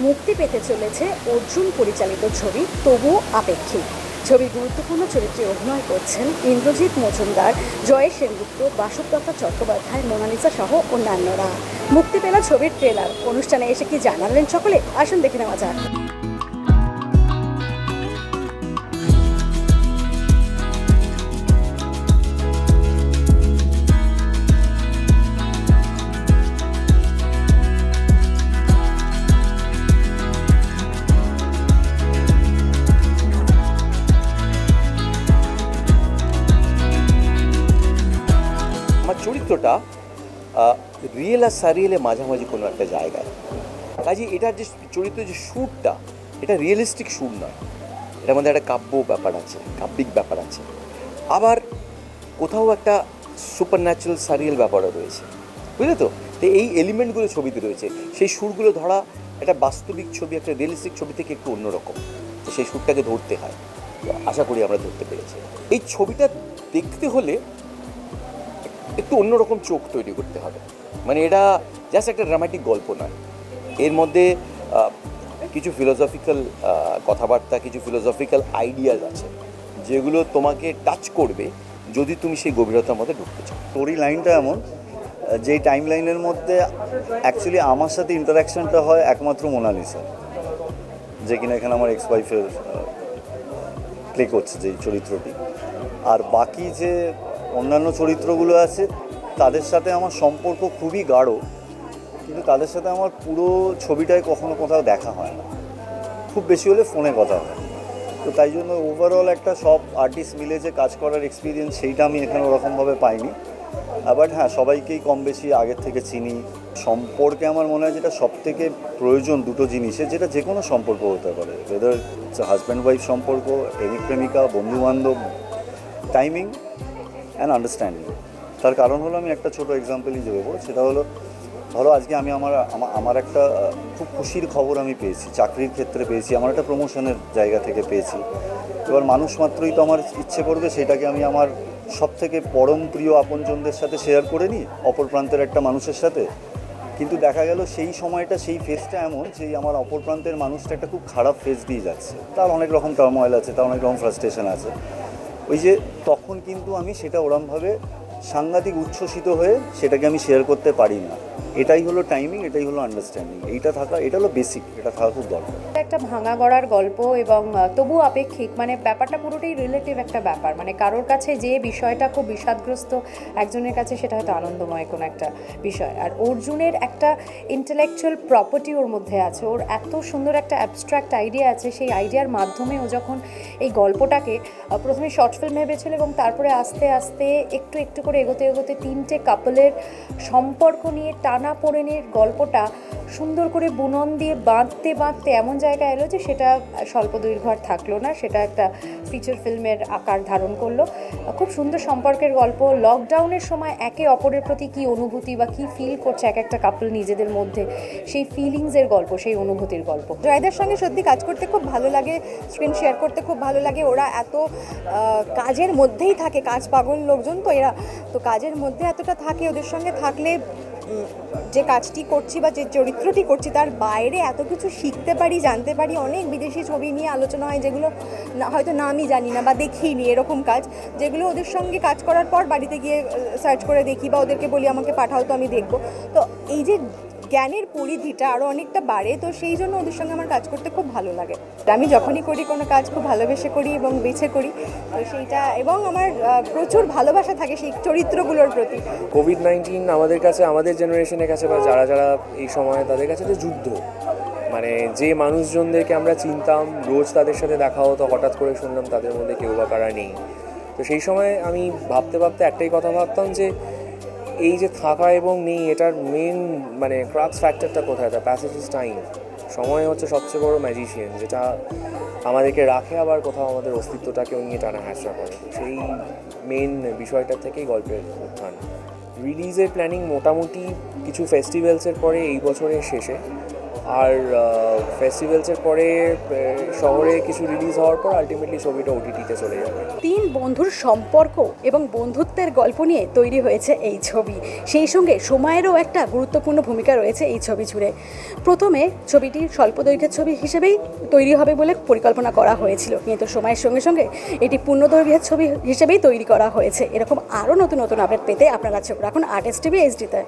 মুক্তি পেতে চলেছে অর্জুন পরিচালিত ছবি তবুও আপেক্ষিক। ছবির গুরুত্বপূর্ণ চরিত্রে অভিনয় করছেন ইন্দ্রজিৎ মজুমদার, জয় সেনগুপ্ত বাসুপ্রতা চট্টোপাধ্যায়, মোনালিসা সহ অন্যান্যরা। মুক্তি পেলা ছবির ট্রেলার। অনুষ্ঠানে এসে কি জানালেন সকলে? আসুন দেখে নেওয়া যাক। আমার চরিত্রটা রিয়েল আর সারিয়েলে মাঝামাঝি কোনো একটা জায়গায়। কাজে এটার যে চরিত্র যে সুরটা, এটা রিয়েলিস্টিক সুর নয়। এটার মধ্যে একটা কাব্য ব্যাপার আছে, কাব্যিক ব্যাপার আছে। আবার কোথাও একটা সুপার ন্যাচারাল সারিয়াল ব্যাপারও রয়েছে। বুঝলে তো? তো এই এলিমেন্টগুলো ছবিতে রয়েছে। সেই সুরগুলো ধরা একটা বাস্তবিক ছবি, একটা রিয়েলিস্টিক ছবি থেকে একটু অন্যরকম। সেই সুরটাকে ধরতে হয়। আশা করি আমরা ধরতে পেরেছি। এই ছবিটা দেখতে হলে একটু অন্যরকম চোখ তৈরি করতে হবে। মানে এটা জাস্ট একটা ড্রামাটিক গল্প নয়। এর মধ্যে কিছু ফিলোসফিক্যাল কথাবার্তা, কিছু ফিলোসফিক্যাল আইডিয়াস আছে, যেগুলো তোমাকে টাচ করবে যদি তুমি সেই গভীরতার মধ্যে ঢুকতে চাও। স্টোরি লাইনটা এমন, যেই টাইম লাইনের মধ্যে অ্যাকচুয়ালি আমার সাথে ইন্টারাকশনটা হয় একমাত্র মোনালিসা যে কিনা এখানে আমার এক্স ওয়াইফের প্লে করছে যে চরিত্রটি। আর বাকি যে অন্যান্য চরিত্রগুলো আছে, তাদের সাথে আমার সম্পর্ক খুবই গাঢ়, কিন্তু তাদের সাথে আমার পুরো ছবিটায় কখনো কোথাও দেখা হয় না। খুব বেশি হলে ফোনে কথা হয়। তো তাই জন্য ওভারঅল একটা সব আর্টিস্ট মিলে যে কাজ করার এক্সপিরিয়েন্স সেইটা আমি এখানে ওরকমভাবে পাইনি। বাট হ্যাঁ সবাইকেই কম বেশি আগের থেকে চিনি। সম্পর্কে আমার মনে হয় যেটা সব থেকে প্রয়োজন দুটো জিনিসের যেটা যে কোনো সম্পর্ক হতে পারে। ওয়েদার হাজব্যান্ড ওয়াইফ সম্পর্ক, প্রেমিক প্রেমিকা বন্ধু বান্ধব টাইমিং অ্যান্ড আন্ডারস্ট্যান্ডিং তার কারণ হলো আমি একটা ছোট এক্সাম্পলই দেবো। সেটা হলো, ধরো আজকে আমি আমার আমার একটা, খুব খুশির খবর আমি পেয়েছি, চাকরির ক্ষেত্রে পেয়েছি, আমার একটা প্রমোশনের জায়গা থেকে পেয়েছি। এবার মানুষ মাত্রই তো আমার ইচ্ছে করবে সেটাকে আমি আমার সব থেকে পরম প্রিয় আপনজনদের সাথে শেয়ার করে নিই, অপর প্রান্তের একটা মানুষের সাথে। কিন্তু দেখা গেল সেই সময়টা, সেই ফেজটা এমন সেই আমার অপর প্রান্তের মানুষটা একটা খুব খারাপ ফেজ দিয়ে যাচ্ছে। তার অনেক রকম টার্ময়েল আছে, তার অনেক রকম ফ্রাস্ট্রেশন আছে। ওই যে তখন কিন্তু আমি সেটা ওরমভাবে সাংঘাতিক উচ্ছ্বসিত হয়ে সেটাকে আমি শেয়ার করতে পারি না। এটাই হলো টাইমিং এটাই হলো আন্ডারস্ট্যান্ডিং এইটা থাকা, এটা হলো বেসিক এটা থাকা খুব দরকার। একটা ভাঙা গড়ার গল্প এবং তবু আপেক্ষিক মানে ব্যাপারটা পুরোটাই রিলেটিভ একটা ব্যাপার। মানে কারোর কাছে যে বিষয়টা খুব বিষাদগ্রস্ত, একজনের কাছে সেটা হয়তো আনন্দময় কোনো একটা বিষয়। আর অর্জুনের একটা ইন্টেলেকচুয়াল প্রপার্টি ওর মধ্যে আছে। ওর এত সুন্দর একটা অ্যাবস্ট্রাক্ট আইডিয়া আছে, সেই আইডিয়ার মাধ্যমে ও যখন এই গল্পটাকে প্রথমে শর্ট ফিল্ম ভেবেছিল এবং তারপরে আস্তে আস্তে একটু একটু করে এগোতে এগোতে তিনটে কাপলের সম্পর্ক নিয়ে টানা পোড়েনের গল্পটা সুন্দর করে বুনন দিয়ে বাঁধতে বাঁধতে এমন জায়গায় এলো যে সেটা স্বল্প দৈর্ঘ্য থাকল না, সেটা একটা ফিচার ফিল্মের আকার ধারণ করল। খুব সুন্দর সম্পর্কের গল্প লকডাউনের সময় একে অপরের প্রতি কী অনুভূতি বা কী ফিল করছে এক একটা কাপল নিজেদের মধ্যে? সেই ফিলিংসের গল্প, সেই অনুভূতির গল্প। জয়দের সঙ্গে সত্যি কাজ করতে খুব ভালো লাগে স্ক্রিন শেয়ার করতে খুব ভালো লাগে। ওরা এত কাজের মধ্যেই থাকে, কাজ পাগল লোকজন তো এরা, তো কাজের মধ্যে এতটা থাকে, ওদের সঙ্গে থাকলে যে কাজটি করছি বা যে চরিত্রটি করছি, তার বাইরে এত কিছু শিখতে পারি, জানতে পারি, অনেক বিদেশি ছবি নিয়ে আলোচনা হয় যেগুলো হয়তো নামই জানি না বা দেখিনি এরকম কাজ, যেগুলো ওদের সঙ্গে কাজ করার পর বাড়িতে গিয়ে সার্চ করে দেখি বা ওদেরকে বলি, আমাকে পাঠাও তো আমি দেখব। তো এই যে জ্ঞানের পরিধিটা আরও অনেকটা বাড়ে, তো সেই জন্য ওদের সঙ্গে আমার কাজ করতে খুব ভালো লাগে। আমি যখনই করি, কোনো কাজ খুব ভালোবেসে করি এবং বেছে করি, তো সেইটা এবং আমার প্রচুর ভালোবাসা থাকে সেই চরিত্রগুলোর প্রতি। কোভিড নাইন্টিন আমাদের কাছে, আমাদের জেনারেশনের কাছে বা যারা যারা এই সময় তাদের কাছে তো যুদ্ধ। মানে যে মানুষজনদেরকে আমরা চিনতাম, রোজ তাদের সাথে দেখা হতো, হঠাৎ করে শুনলাম তাদের মধ্যে কেউ বা কারা নেই। তো সেই সময় আমি ভাবতে ভাবতে একটাই কথা ভাবতাম যে এই যে থাকা এবং নেই, এটার মেন মানে ক্রাক্স ফ্যাক্টরটা কোথায়? দ্য প্যাসেজ ইস টাইম সময় হচ্ছে সবচেয়ে বড় ম্যাজিশিয়ান যেটা আমাদেরকে রাখে আবার কোথাও আমাদের অস্তিত্বটাকেও নিয়ে টানা হ্যাসরা করে। সেই মেন বিষয়টা থেকেই গল্পের উত্থান। রিলিজের প্ল্যানিং মোটামুটি কিছু ফেস্টিভ্যালসের পরে এই বছরের শেষে। আর ফেস্টিভ্যালসের পরে শহরে কিছু রিলিজ হওয়ার পর আলটিমেটলি ছবিটা ওটিটিতে চলে যাবে। তিন বন্ধুর সম্পর্ক এবং বন্ধুত্বের গল্প নিয়ে তৈরি হয়েছে এই ছবি। সেই সঙ্গে সময়েরও একটা গুরুত্বপূর্ণ ভূমিকা রয়েছে এই ছবি জুড়ে। প্রথমে ছবিটি স্বল্প দৈর্ঘ্যের ছবি হিসেবেই তৈরি হবে বলে পরিকল্পনা করা হয়েছিল। কিন্তু সময়ের সঙ্গে সঙ্গে এটি পূর্ণদৈর্ঘ্যের ছবি হিসেবেই তৈরি করা হয়েছে। এরকম আরও নতুন নতুন আপডেট পেতে আপনারা চোখ রাখুন আর্টিস্ট টিভি এইচডিতে